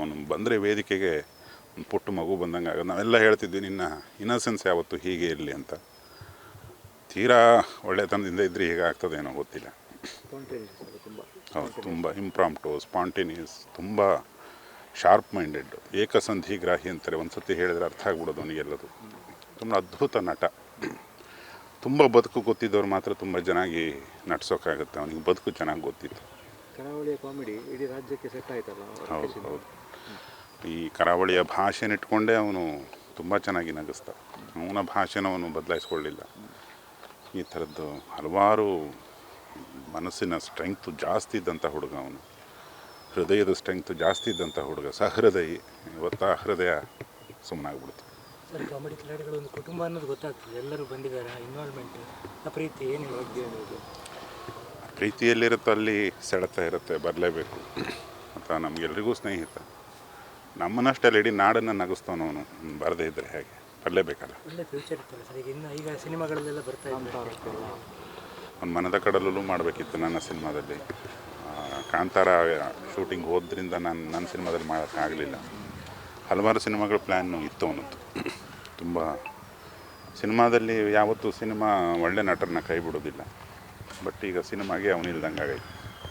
ಅವನು ಬಂದರೆ ವೇದಿಕೆಗೆ ಒಂದು ಪುಟ್ಟ ಮಗು ಬಂದಂಗೆ ಆಗೋದು. ನಾವೆಲ್ಲ ಹೇಳ್ತಿದ್ವಿ, ನಿನ್ನ ಇನ್ನಸೆನ್ಸ್ ಯಾವತ್ತು ಹೀಗೆ ಇರಲಿ ಅಂತ. ತೀರಾ ಒಳ್ಳೆತನದಿಂದ ಇದ್ದರೆ ಹೀಗೆ ಆಗ್ತದೇನೋ ಗೊತ್ತಿಲ್ಲ. ಹೌದು, ತುಂಬ ಇಂಪ್ರಾಂಪ್ಟು ಸ್ಪಾಂಟೇನಿಯಸ್ ತುಂಬ ಶಾರ್ಪ್ ಮೈಂಡೆಡ್ ಏಕಸಂಧಿಗ್ರಾಹಿ ಅಂತಾರೆ. ಒಂದು ಸತಿ ಹೇಳಿದ್ರೆ ಅರ್ಥ ಆಗ್ಬಿಡೋದು ಅವನಿಗೆಲ್ಲದು. ತುಂಬ ಅದ್ಭುತ ನಟ. ತುಂಬ ಬದುಕು ಗೊತ್ತಿದ್ದವ್ರು ಮಾತ್ರ ತುಂಬ ಚೆನ್ನಾಗಿ ನಟಿಸೋಕ್ಕಾಗುತ್ತೆ ಅವನಿಗೆ ಬದುಕು ಚೆನ್ನಾಗಿ ಗೊತ್ತಿತ್ತು. ಕರಾವಳಿಯ ಕಾಮಿಡಿ ಇಡೀ ರಾಜ್ಯಕ್ಕೆ ಸೆಟ್ ಆಯ್ತಲ್ಲ ಹೌದು ಹೌದು. ಈ ಕರಾವಳಿಯ ಭಾಷೆನ ಇಟ್ಕೊಂಡೇ ಅವನು ತುಂಬ ಚೆನ್ನಾಗಿ ನಗಿಸ್ತ. ಅವನ ಭಾಷೆನ ಅವನು ಬದಲಾಯಿಸ್ಕೊಳ್ಳಿಲ್ಲ. ಈ ಥರದ್ದು ಹಲವಾರು ಮನಸ್ಸಿನ ಸ್ಟ್ರೆಂಗ್ತು ಜಾಸ್ತಿ ಇದ್ದಂಥ ಹುಡುಗ ಅವನು. ಹೃದಯದ ಸ್ಟ್ರೆಂಗ್ತು ಜಾಸ್ತಿ ಇದ್ದಂಥ ಹುಡುಗ. ಸಹೃದಯ ಇವತ್ತು ಆ ಹೃದಯ ಸುಮ್ಮನಾಗ್ಬಿಡ್ತು. ಸರ್ ಕಾಮಿಡಿ ಕ್ರೀಡೆಗಳು ಒಂದು ಕುಟುಂಬ ಅನ್ನೋದು ಗೊತ್ತಾಗ್ತದೆ. ಎಲ್ಲರೂ ಬಂದಿದ್ದಾರೆ ಇನ್ವಾಲ್ವ್ಮೆಂಟ್ ಆ ಪ್ರೀತಿ ಏನು ಬಗ್ಗೆ ಪ್ರೀತಿಯಲ್ಲಿರುತ್ತೋ ಅಲ್ಲಿ ಸೆಳೆತ ಇರುತ್ತೆ ಬರಲೇಬೇಕು ಅಂತ ನಮಗೆಲ್ರಿಗೂ ಸ್ನೇಹಿತ. ನಮ್ಮನ್ನಷ್ಟೇ ಇಡೀ ನಾಡನ್ನು ಅವನು ಬರದೇ ಇದ್ದರೆ ಹೇಗೆ? ಬರಲೇಬೇಕಲ್ಲ? ಅವ್ನು ಫ್ಯೂಚರ್ ಇರ್ತಲ್ಲ ಸರ್. ಈಗ ಈಗ ಸಿನಿಮಾಗಳಲ್ಲೆಲ್ಲ ಬರ್ತಾ ಇದ್ದಾರೆ. ಒಂದು ಮನದ ಕಡಲಲ್ಲೂ ಮಾಡಬೇಕಿತ್ತು ನನ್ನ ಸಿನಿಮಾದಲ್ಲಿ. ಕಾಂತಾರ ಶೂಟಿಂಗ್ ಹೋದ್ರಿಂದ ನಾನು ನನ್ನ ಸಿನಿಮಾದಲ್ಲಿ ಮಾಡೋಕ್ಕಾಗಲಿಲ್ಲ ಹಲವಾರು ಸಿನಿಮಾಗಳ ಪ್ಲ್ಯಾನ್ ಇತ್ತು ಅನ್ನೋದು ತುಂಬ ಸಿನಿಮಾದಲ್ಲಿ ಯಾವತ್ತೂ ಸಿನಿಮಾ ಒಳ್ಳೆ ನಟರನ್ನ ಕೈ ಬಿಡೋದಿಲ್ಲ. ಬಟ್ ಈಗ ಸಿನಿಮಾಗೆ ಅವನಿಲ್ದಂಗೆ ಆಗೈತೆ